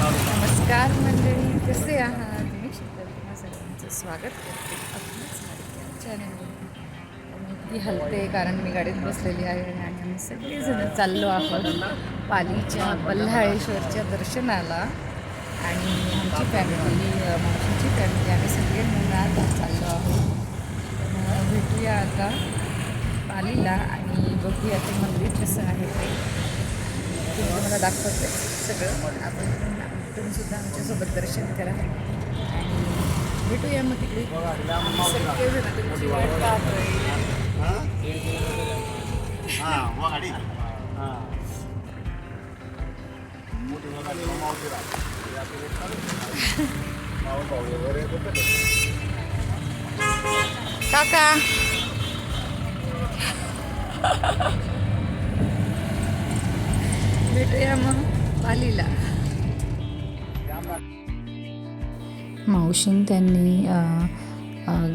नमस्कार मंडळी कसे आहात? मी शीतल तुम्हा स्वागत करते आपल्याच चॅनलवर हलते कारण मी गाडीत बसलेली आहे आणि आम्ही सगळेजण चाललो आहोत पालीच्या बल्हाळेश्वरच्या दर्शनाला. आणि आमची फॅमिली मावशीची फॅमिली आम्ही सगळे मुलात चाललो आहोत. भेटूया आता पालीला आणि बघूया ते मंदिर कसं आहे ते. मी तुम्हाला दाखवते सगळं. आपण तुम्ही सुद्धा आमच्यासोबत दर्शन करा. आणि भेटूया मग तिकडे. सगळेजण तुमची वाट पाहतोय. हां हां काका. भेटूया मग पालीला. मावशीन त्यांनी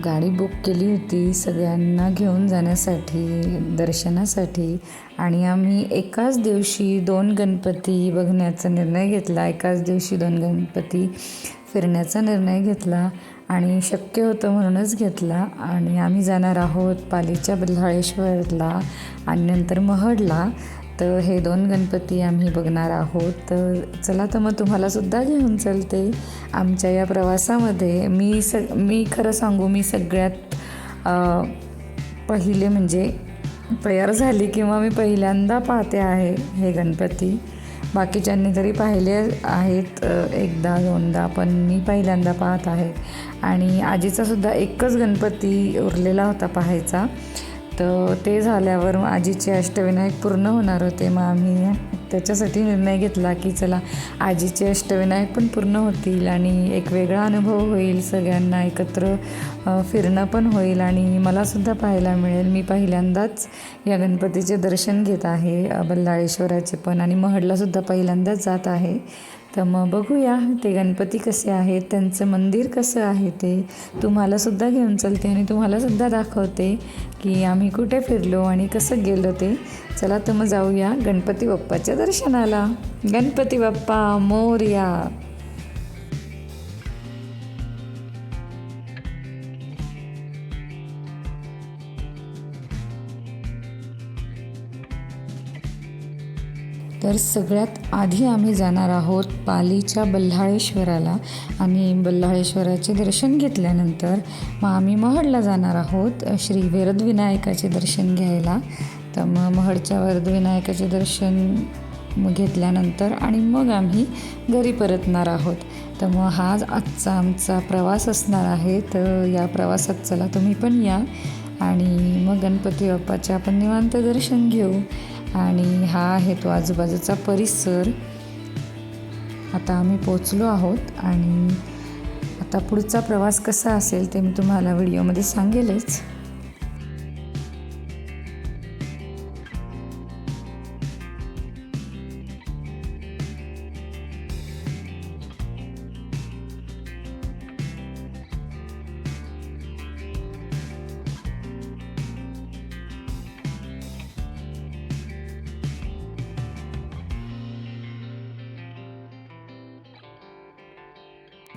गाडी बुक केली होती सगळ्यांना घेऊन जाण्यासाठी दर्शनासाठी. आणि आम्ही एकाच दिवशी दोन गणपती बघण्याचा निर्णय घेतला. एकाच दिवशी दोन गणपती फिरण्याचा निर्णय घेतला आणि शक्य होतं म्हणूनच घेतला. आणि आम्ही जाणार आहोत पालीच्या बल्लाळेश्वरला आणि नंतर महडला. तर हे दोन गणपती आम्ही बघणार आहोत. तर चला तर मग तुम्हालासुद्धा घेऊन चलते. आमच्या या प्रवासामध्ये मी सग मी खरं सांगू मी सगळ्यात पहिले म्हणजे तयार झाली किंवा मी पहिल्यांदा पाहते आहे हे गणपती. बाकीच्यांनी तरी पाहिले आहेत एकदा दोनदा पण मी पहिल्यांदा पाहत आहे. आणि आजीचासुद्धा एकच गणपती उरलेला होता पाहायचा. तर ते झाल्यावर मग आजीचे अष्टविनायक पूर्ण होणार होते. मग आम्ही त्याच्यासाठी निर्णय घेतला की चला आजीचे अष्टविनायक पण पूर्ण होतील आणि एक वेगळा अनुभव होईल सगळ्यांना एकत्र फिरणं पण होईल आणि मलासुद्धा पाहायला मिळेल. मी पहिल्यांदाच या गणपतीचे दर्शन घेत आहे बल्लाळेश्वराचे पण आणि महडलासुद्धा पहिल्यांदाच जात आहे. तर मग बघूया ते गणपती कसे आहेत त्यांचं मंदिर कसं आहे ते. तुम्हालासुद्धा घेऊन चलते आणि तुम्हालासुद्धा दाखवते की आम्ही कुठे फिरलो आणि कसं गेलो ते. चला तर मग जाऊया गणपती बाप्पाच्या दर्शनाला. गणपती बाप्पा मोरया. तर सगळ्यात आधी आम्ही जाणार आहोत पालीच्या बल्हाळेश्वराला. आणि बल्हाळेश्वराचे दर्शन घेतल्यानंतर मग आम्ही महडला जाणार आहोत श्री वरदविनायकाचे दर्शन घ्यायला. तर मग महडच्या वरदविनायकाचे दर्शन घेतल्यानंतर आणि मग आम्ही घरी परतणार आहोत. तर मग हा आजचा आमचा प्रवास असणार आहे. तर या प्रवासात चला तुम्ही पण या आणि मग गणपती बाप्पाचे आपण निवांत दर्शन घेऊ. आणि हा आहे तो आजूबाजूचा परिसर. आता आम्ही पोचलो आहोत आणि आता पुढचा प्रवास कसा असेल ते मी तुम्हाला व्हिडिओमध्ये सांगेलच.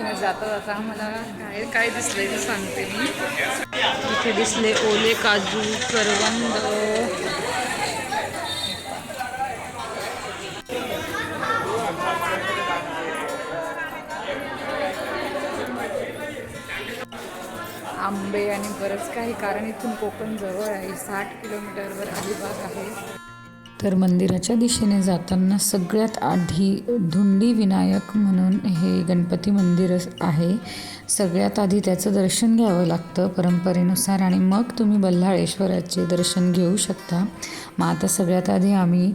आता मला काय काय दिसलंय ते सांगते मी. इथे दिसले ओले काजू करवंद. आंबे आणि बरंच काही कारण इथून कोकण जवळ आहे. साठ किलोमीटरवर अलिबाग आहे. तर मंदिराच्या दिशेने जाताना सगळ्यात आधी धुंडी विनायक म्हणून हे गणपती मंदिर आहे. सगळ्यात आधी त्याचं दर्शन घ्यावं लागतं परंपरेनुसार आणि मग तुम्ही बल्हाळेश्वराचे दर्शन घेऊ शकता. मग आता सगळ्यात आधी आम्ही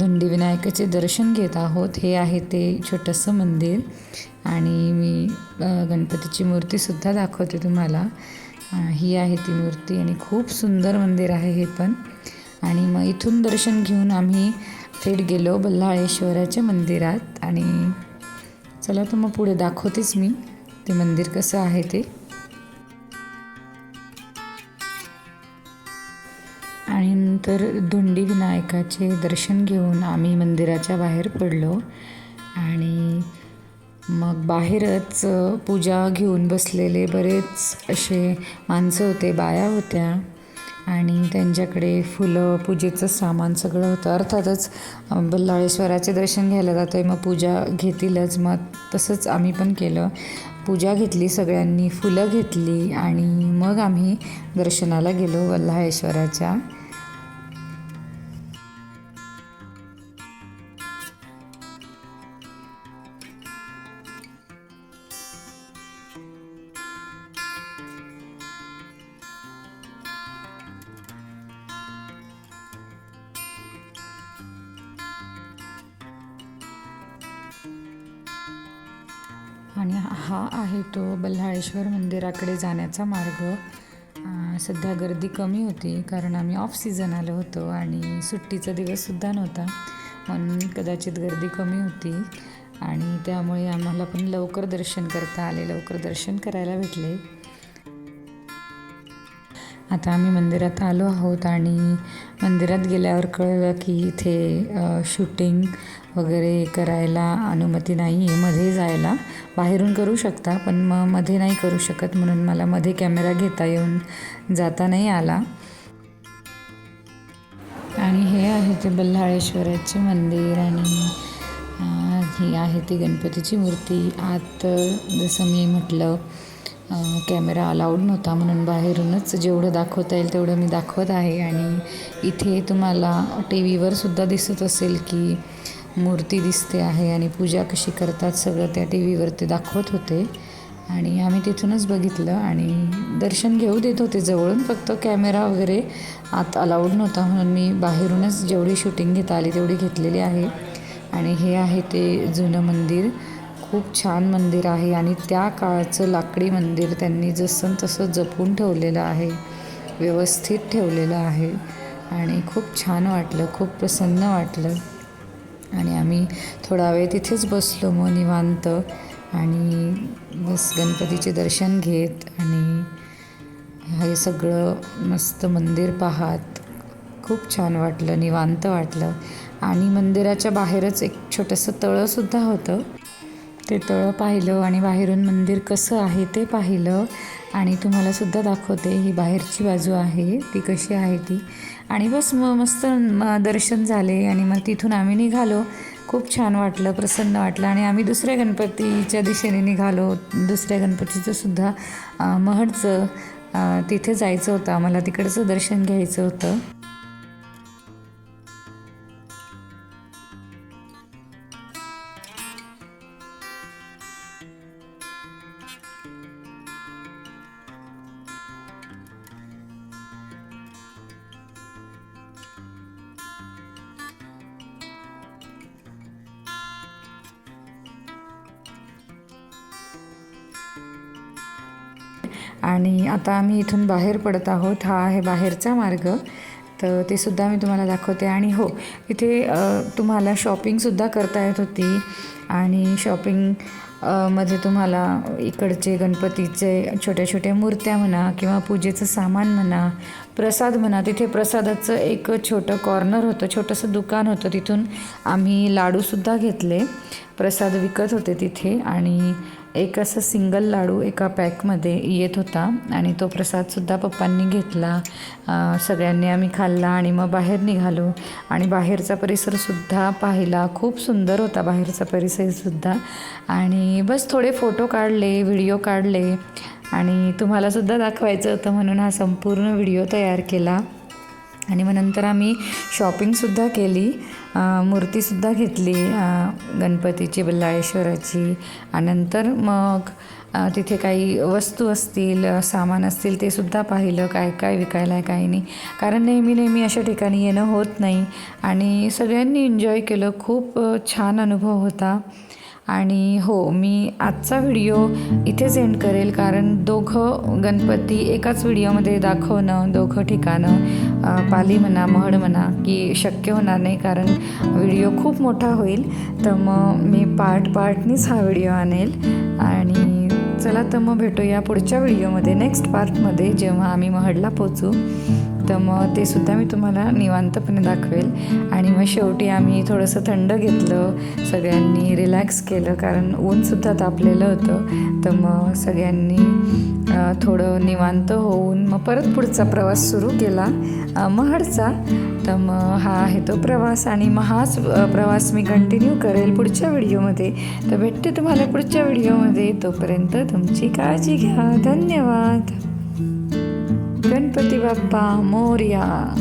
धुंडी विनायकाचे दर्शन घेत आहोत. हे आहे ते छोटंसं मंदिर आणि मी गणपतीची मूर्तीसुद्धा दाखवते तुम्हाला. ही आहे ती मूर्ती आणि खूप सुंदर मंदिर आहे हे पण. आणि मग इथून दर्शन घेऊन आम्ही थेट गेलो बल्लाळेश्वराच्या मंदिरात. आणि चला तर मग पुढे दाखवतेच मी ते मंदिर कसं आहे ते. आणि नंतर धुंडी विनायकाचे दर्शन घेऊन आम्ही मंदिराच्या बाहेर पडलो. आणि मग बाहेरच पूजा घेऊन बसलेले बरेच असे माणसं होते बाया होत्या. आणि त्यांच्याकडे फुलं पूजेचं सामान सगळं होतं. अर्थातच बल्लाळेश्वराचे दर्शन घ्यायला जातो आहे मग पूजा घेतीलच. मग तसंच आम्ही पण केलं. पूजा घेतली सगळ्यांनी फुलं घेतली आणि मग आम्ही दर्शनाला गेलो बल्लाळेश्वराच्या. आहे तो बल्हाळेश्वर मंदिराकडे जाण्याचा मार्ग. सध्या गर्दी कमी होती कारण आम्ही ऑफ सीझन आलो होतो आणि सुट्टीचा दिवससुद्धा नव्हता. म्हणून कदाचित गर्दी कमी होती आणि त्यामुळे आम्हाला पण लवकर दर्शन करता आले लवकर दर्शन करायला भेटले. आता आम्ही मंदिरात आलो आहोत आणि मंदिरात गेल्यावर कळलं की इथे शूटिंग वगैरे करायला अनुमती नाही आहे. मध्ये जायला बाहेरून करू शकता पण मग मध्ये नाही करू शकत म्हणून मला मध्ये कॅमेरा घेता येऊन जाता नाही आला. आणि हे आहे ते बल्हाळेश्वराचे मंदिर आणि ही आहे ती गणपतीची मूर्ती. आत जसं मी म्हटलं कॅमेरा अलाउड नव्हता म्हणून बाहेरूनच जेवढं दाखवता येईल तेवढं मी दाखवत आहे. आणि इथे तुम्हाला टी व्हीवरसुद्धा दिसत असेल की मूर्ती दिसते आहे आणि पूजा कशी करतात सगळं त्या टी व्हीवर ते दाखवत होते. आणि आम्ही तिथूनच बघितलं आणि दर्शन घेऊ देत होते जवळून फक्त कॅमेरा वगैरे आत अलाउड नव्हता म्हणून मी बाहेरूनच जेवढी शूटिंग घेता आली तेवढी घेतलेली आहे. आणि हे आहे ते जुनं मंदिर. खूप छान मंदिर आहे आणि त्या काळचं लाकडी मंदिर त्यांनी जसं तसं जपून ठेवलेलं आहे व्यवस्थित ठेवलेलं आहे आणि खूप छान वाटलं खूप प्रसन्न वाटलं. आणि आम्ही थोडा वेळ तिथेच बसलो मग निवांत आणि बस गणपतीचे दर्शन घेत आणि हे सगळं मस्त मंदिर पाहत. खूप छान वाटलं निवांत वाटलं. आणि मंदिराच्या बाहेरच एक छोटंसं तळंसुद्धा होतं. ते तळं पाहिलं आणि बाहेरून मंदिर कसं आहे ते पाहिलं आणि तुम्हाला सुद्धा दाखवते. ही बाहेरची बाजू आहे. ती कशी आहे ती. आणि बस मग मस्त दर्शन झाले आणि मग तिथून आम्ही निघालो. खूप छान वाटलं प्रसन्न वाटलं आणि आम्ही दुसऱ्या गणपतीच्या दिशेने निघालो. दुसऱ्या गणपतीचं सुद्धा महडचं तिथे जायचं होतं. आम्हाला तिकडचं दर्शन घ्यायचं होतं. आणि आता आम्ही इथून बाहेर पडत आहोत. हा आहे बाहेरचा मार्ग. तर ते सुद्धा मी तुम्हाला दाखवते. आणि हो इथे तुम्हाला शॉपिंगसुद्धा करता येत होती. आणि शॉपिंगमध्ये तुम्हाला इकडचे गणपतीचे छोट्या छोट्या मूर्त्या म्हणा किंवा पूजेचं सामान म्हणा प्रसाद म्हणा तिथे प्रसादाचं एक छोटं कॉर्नर होतं. छोटंसं दुकान होतं तिथून आम्ही लाडूसुद्धा घेतले. प्रसाद विकत होते तिथे. आणि एक असं सिंगल लाडू एका पॅकमध्ये येत होता आणि तो प्रसादसुद्धा पप्पांनी घेतला. सगळ्यांनी आम्ही खाल्ला आणि मग बाहेर निघालो. आणि बाहेरचा परिसरसुद्धा पाहिला. खूप सुंदर होता बाहेरचा परिसरसुद्धा आणि बस थोडे फोटो काढले व्हिडिओ काढले. आणि तुम्हालासुद्धा दाखवायचं होतं म्हणून हा संपूर्ण व्हिडिओ तयार केला. आणि मग नंतर आम्ही शॉपिंगसुद्धा केली. मूर्तीसुद्धा घेतली गणपतीची बल्लाळेश्वराची. आणि नंतर मग तिथे काही वस्तू असतील सामान असतील ते सुद्धा पाहिलं. काय काय विकायला आहे काय नाही. कारण नेहमी नेहमी अशा ठिकाणी येणं होत नाही. आणि सगळ्यांनी एन्जॉय केलं. खूप छान अनुभव होता. आणि हो मी आजचा व्हिडिओ इथेच एंड करेल कारण दोघं गणपती एकाच व्हिडिओमध्ये दाखवणं दोघं ठिकाणं पाली म्हणा महड म्हणा की शक्य होणार नाही कारण व्हिडिओ खूप मोठा होईल. तर मग मी पार्ट पार्टनीच हा व्हिडिओ आणेल. आणि चला तर मग भेटूया पुढच्या व्हिडिओमध्ये नेक्स्ट पार्टमध्ये जेव्हा आम्ही महडला पोचू तर मग ते सुद्धा मी तुम्हाला निवांतपणे दाखवेल. आणि मग शेवटी आम्ही थोडंसं थंड घेतलं सगळ्यांनी रिलॅक्स केलं कारण ऊनसुद्धा तापलेलं होतं. तर मग सगळ्यांनी थोडं निवांत होऊन मग परत पुढचा प्रवास सुरू केला महाडचा महडचा. तर मग हा आहे तो प्रवास आणि मग हाच प्रवास मी कंटिन्यू करेल पुढच्या व्हिडिओमध्ये. तर भेटते तुम्हाला पुढच्या व्हिडिओमध्ये. तोपर्यंत तुमची काळजी घ्या. धन्यवाद. गणपती बाप्पा मोर्या.